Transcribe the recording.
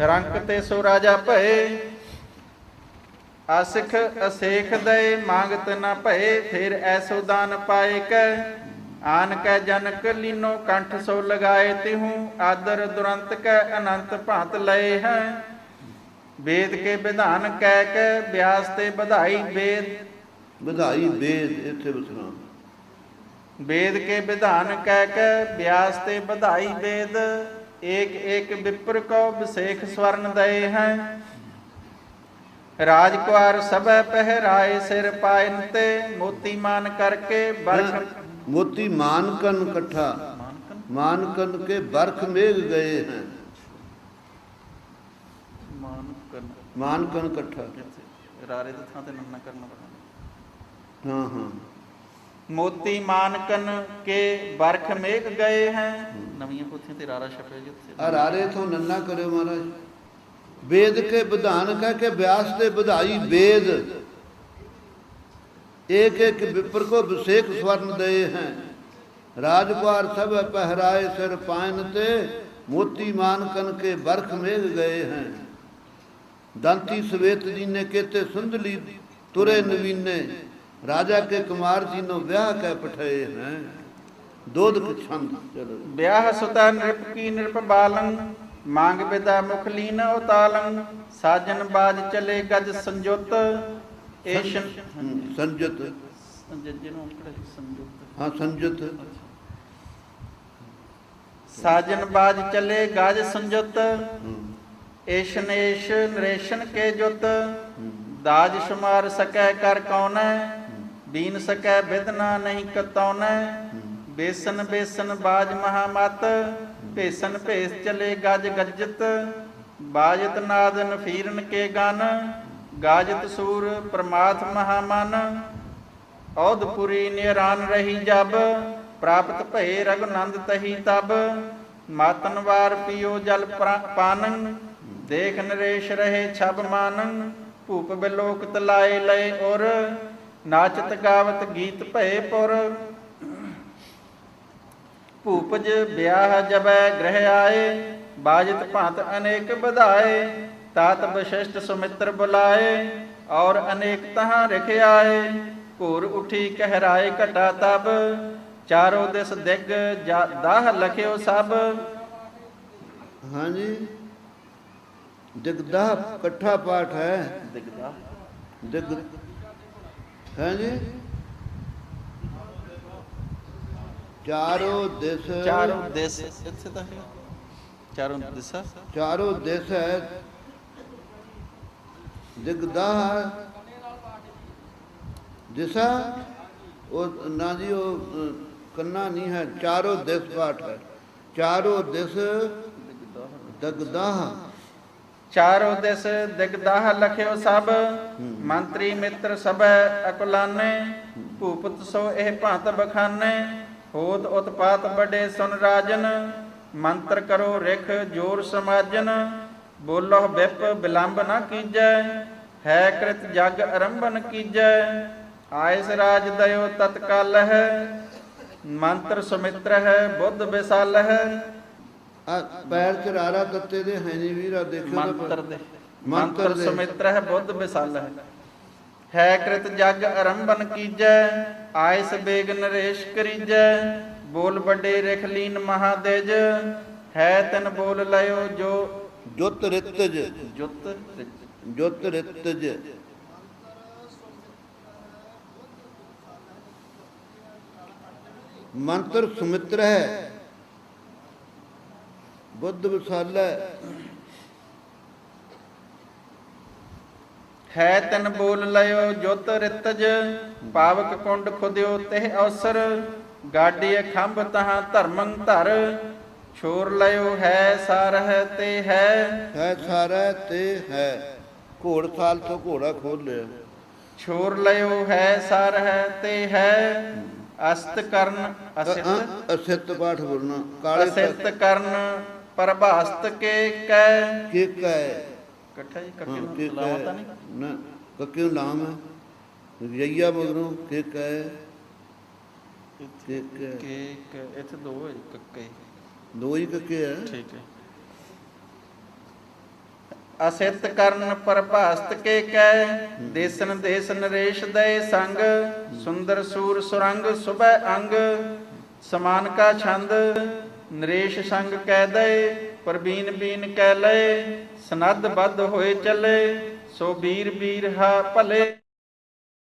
ਰੰਕ ਤੇ ਸੋ ਰਾਜਾ ਭਏ। ਅਸਿਖ ਅਸੇਖ ਦਏ ਮੰਗਤ ਨ ਭਏ ਫਿਰ ਐਸੋ ਦਾਨ ਪਾਏ ਕੈ। ਆਨ ਕੈ ਜਨਕ ਲੀਨੋ ਕੰਠ ਸੋ ਲਗਾਏ ਤਿਹੂ ਆਦਰ ਦੁਰੰਤ ਕੈ ਅਨੰਤ ਭਾਂਤ ਲਏ ਹੈ। ਵੇਦ ਕੇ ਵਿਧਾਨ ਕਹਿ ਕੇ ਬਿਆਸ ਤੇ ਵਧਾਈ ਵੇਦ। ਵਧਾਈ ਵੇਦ ਇੱਥੇ ਵਿਸਰਾਮ ਵੇਦ ਕੇ ਵਿਧਾਨ ਕਹਿ ਕੇ ਬਿਆਸ ਤੇ ਵਧਾਈ ਵੇਦ। ਏਕ ਏਕ ਵਿਪਰ ਕੋ ਵਿਸੇਖ ਸਵਰਨ ਦਏ ਹੈ। ਰਾਜਕੁਆਰ ਸਭੈ ਪਹਿਰਾਏ ਸਿਰ ਪਾਇਨ ਤੇ ਮੋਤੀ ਮਾਨ ਕਰਕੇ ਬਰਖ ਮੋਤੀ ਮਾਨਕਨ ਇਕੱਠਾ ਮਾਨਕਨ ਕੇ ਬਰਖ ਮੇਘ ਗਏ ਹਨ ਮਾਨ ਕਰਨ ਮਾਨਕਨ ਇਕੱਠਾ। ਰਾਰੇ ਦੀ ਥਾਂ ਤੇ ਨੰਨਾ ਕਰਨਾ ਪੈਣਾ। ਹਾਂ ਹਾਂ। ਮੋਤੀ ਮਾਨਕਨ ਕੇ ਬਰਖ ਮੇਘ ਗਏ ਹੈ। ਨਵੀਆਂ ਪੋਥੀਆਂ ਤੇ ਰਾਰਾ ਛਪਿਆ ਜੀ ਉੱਥੇ। ਆ ਰਾਰੇ ਤੋਂ ਨੰਨਾ ਕਰਿਓ ਮਹਾਰਾਜ। ਵੇਦ ਕੇ ਵਿਧਾਨ ਕਹਿ ਕੇ ਬਿਆਸ ਤੇ ਵਧਾਈ ਵੇਦ। ਏਕ ਏਕ ਵਿਪਰ ਕੋ ਵਿਸੇਖ ਸਵਰਨ ਦਏ ਹੈ। ਰਾਜਕੁਮਾਰ ਸਭ ਪਹਿਰਾਏ ਸਿਰ ਪਾਇਨ ਤੇ ਮੋਤੀ ਮਾਨਕਨ ਕੇ ਬਰਖ ਮੇਘ ਗਏ ਹੈ। ਦੰਤੀ ਸਵੇਤ ਜੀ ਨੇ ਕੇਤੇ ਸੁੰਦਲੀ ਤੁਰੇ ਨਵੀਨੇ। ਰਾਜਾ ਕੇ ਕੁਮਾਰ ਜੀ ਨੂੰ ਵਿਆਹ ਕੇ ਪਠਾਏ ਹੈ ਦੋਧ ਛੰਦ ਚਲੋ ਵਿਆਹ ਸੁਤਾ ਨਿਰਪ ਕੀ ਨਿਰਪ ਬਾਲੰ ਮੰਗ ਬਿਦਾ ਮੁਖ ਲੀਨ ਉਤਾਲੰ ਸਾਜਨ ਬਾਜ ਚਲੇ ਗਜ ਸੰਜੁਤ ਏਸ਼ਨ ਸੰਜਤ। ਸੰਜੁਤ ਹਾਂ ਸੰਜਤ। ਸਾਜਨ ਬਾਜ ਚਲੇ ਗਜ ਸੰਜੁਤ ਹਮ, ਏਸ਼ਨ ਏਸ਼ ਨਰੇਸ਼ਨ ਕੇ ਜੁਤ ਦਾਜ ਸ਼ਮਾਰ ਸਕੈ ਕਰ ਕੌਨੈ ਬੀਨ ਸਕੈ ਬਿਦਨਾ ਨਹੀਂ ਕਤੌਨੈ। ਬੇਸਨ ਬੇਸਨ ਬਾਜ ਮਹਾਮਤ, ਭੇਸਨ ਭੇਸ ਚਲੇ ਗਜ ਗੱਜਤ। ਬਾਜਤ ਨਾਦਨ ਫੀਰਨ ਕੇ ਗਨ, ਗਾਜਤ ਸੂਰ ਪ੍ਰਮਾਥ ਮਹਾਮਨ। ਔਦਪੁਰੀ ਨਿਰਾਨ ਰਹੀ ਜਬ, ਪ੍ਰਾਪਤ ਭਏ ਰਗਨੰਦ ਤਹੀ ਤਬ। ਮਾਤਨ ਵਾਰ ਪਿਓ ਜਲ ਪ੍ਰਾ- ਪਾਨੰ, ਦੇਖ ਨਰੇਸ਼ ਰਹੇ ਛਬ ਮਾਨੰ। ਭੂਪ ਬਿਲੋਕ ਤਲਾਏ ਲਏ ਔਰ ਨਾਚਤ ਗਾਵਤ ਗੀਤ ਭਏ ਪੁਰ। ਭੂਪਜ ਵਿਆਹ ਜਬੈ ਗ੍ਰਹਿ ਆਏ ਬਾਜਤ ਭਾਂਤ ਅਨੇਕ ਵਧਾਏ ਤਾਤ ਬਸ਼ਿਸ਼ਟ ਸੁਮਿਤਰ ਬੁਲਾਏ ਔਰ ਅਨੇਕ ਤਹਾਂ ਰਖਿਆਏ ਘੂਰ ਉਠੀ ਕਹਿਰਾਏ ਘਟਾ ਤਬ ਚਾਰੋ ਦਿਸ ਦਿਗ ਦਾਹ ਲਖਿਓ ਸਭ। ਹਾਂਜੀ। ਦਿਗਦਾ ਇਕੱਠਾ ਪਾਠ ਹੈ। ਦਿਗਦਾ ਦਿਗ ਹਾਂਜੀ? ਚਾਰੋ ਦਿਸ। ਚਾਰੋ ਦਿਸ। ਇੱਥੇ ਤਾਂ ਹੈ। ਚਾਰੋ ਦਿਸਾ। ਚਾਰੋ ਦਿਸ ਹੈ। ਦਿਗਦਾ ਦਿਸਾ। ਉਹ ਨਾ ਜੀ ਉਹ ਕੰਨਾ ਨਹੀਂ ਹੈ। ਚਾਰੋ ਦਿਸ ਪਾਠ ਹੈ। ਚਾਰੋ ਦਿਸ। ਦਗਦਾ ਚਾਰੋ ਦਿਸ ਦਿਗਦਾਹ ਲਖਿਓ ਸਭ, ਮੰਤਰੀ ਮਿੱਤਰ ਸਭੈ ਅਕੁਲਾਨੇ, ਭੂਪਤ ਸੋ ਇਹ ਭੰਤ ਬਖਾਨੇ ਹੋਤ ਉਤਪਾਤ ਬੜੇ ਸੁਨ ਰਾਜਨ, ਮੰਤਰ ਕਰੋ ਰਿਖ ਜੋਰ ਸਮਾਜਨ, ਬੋਲੋ ਬਿਪ ਬਿਲੰਬ ਨਾ ਕੀਜੈ, ਹੈ ਕ੍ਰਿਤ ਜਗ ਆਰੰਭਨ ਕੀਜੈ, ਆਇਸ ਰਾਜ ਦਇਓ ਤਤਕਾਲ ਹੈ ਮੰਤਰ ਸੁਮਿਤਰ ਹੈ ਬੁੱਧ ਵਿਸਾਲ ਹੈ ਆ ਪੈਰ ਚ ਰਾਰਾ ਦਿੱਤੇ ਦੇ ਹੈ ਨਹੀਂ ਵੀਰਾ ਦੇਖਿਓ ਤਾਂ ਮੰਤਰ ਦੇ। ਮੰਤਰ। ਸੁਮਿਤਰ ਹੈ ਬੁੱਧ ਵਿਸਾਲ ਹੈ। ਹੈ ਕ੍ਰਿਤ ਜਗ ਆਰੰਭਨ ਕੀਜੈ ਆਇਸ ਬੇਗ ਨਰੇਸ਼ ਕਰੀਜੈ ਬੋਲ ਵੱਡੇ ਰਖ ਲੀਨ ਮਹਾਦੇਜ ਹੈ ਤਨ ਬੋਲ ਲਿਓ ਜੋ ਜੁਤ ਰਿਤਜ। ਜੁਤ ਜੁਤ ਰਿਤਜ। ਮੰਤਰ ਸੁਮਿਤਰ ਹੈ। ਬੁੱਧ ਵਿਸਾਲਾ ਹੈ ਤਨ ਬੋਲ ਲਿਓ ਜੁਤ ਰਿਤਜ ਪਾਵਕ ਕੁੰਡ ਖੁਦਿਓ ਤਿਹ ਅਵਸਰ ਗਾਡੀਏ ਖੰਭ ਤਹਾਂ ਧਰਮੰ ਧਰ ਛੋਰ ਲਿਓ ਹੈ ਸਾਰਹ ਤੇ ਹੈ। ਹੈ ਸਾਰਾ ਤੇ ਹੈ। ਘੋੜ ਸਾਲ ਤੋਂ ਘੋੜਾ ਖੋਲ ਲਿਆ। ਛੋਰ ਲਿਓ ਹੈ ਸਰਹ ਤੇ ਹੈ। ਅਸਤ ਕਰਨ ਅਸਿਤ ਅਸਿਤ ਪਾਠ ਬੋਲਣਾ। ਕਾਲੇ ਅਸਿਤ ਕਰਨ ਪ੍ਰਭਾਸਤ ਕੇ ਕੈ। ਕਿ ਕੈ। ਇਕੱਠਾ ਜੀ ਕੱਕੇ ਹਾਂ ਨੂੰ ਕਿ ਲਾਵਾ ਕੈ ਤਾਂ ਨਹੀਂ? ਨਾ ਕੱਕੇ ਨੂੰ ਲਾਮ ਹੈ ਜਈਆ ਮਗਰੋਂ ਕਿ ਕੈ। ਕਿ ਕੈ। ਕੇ ਕ- ਇੱਥੇ ਦੋ ਹੈ ਜੀ, ਕੱਕੇ ਦੋ ਹੀ ਕੱਕੇ ਹੈ ਠੀਕ ਹੈ। ਅਸਿਤ ਕਰਨ ਪ੍ਰਭਾਸਤ ਕੇ ਕੈ। ਦੇਸਨ ਦੇਸ ਨਰੇਸ਼ ਦਏ ਸੰਗ। ਸੁੰਦਰ ਸੂਰ ਸੁਰੰਗ ਸੁਬੈ ਅੰਗ। ਸਮਾਨ ਕਾ ਛੰਦ, ਨਰੇਸ਼ ਸੰਗ ਕਹਿ ਦਏ, ਪ੍ਰਬੀਨ ਬੀਨ ਕਹਿ ਲਏ ਸਨਦ ਬੱਧ ਹੋਏ ਚੱਲੇ, ਸੋ ਵੀਰ ਵੀਰ ਹਾ ਭਲੇ।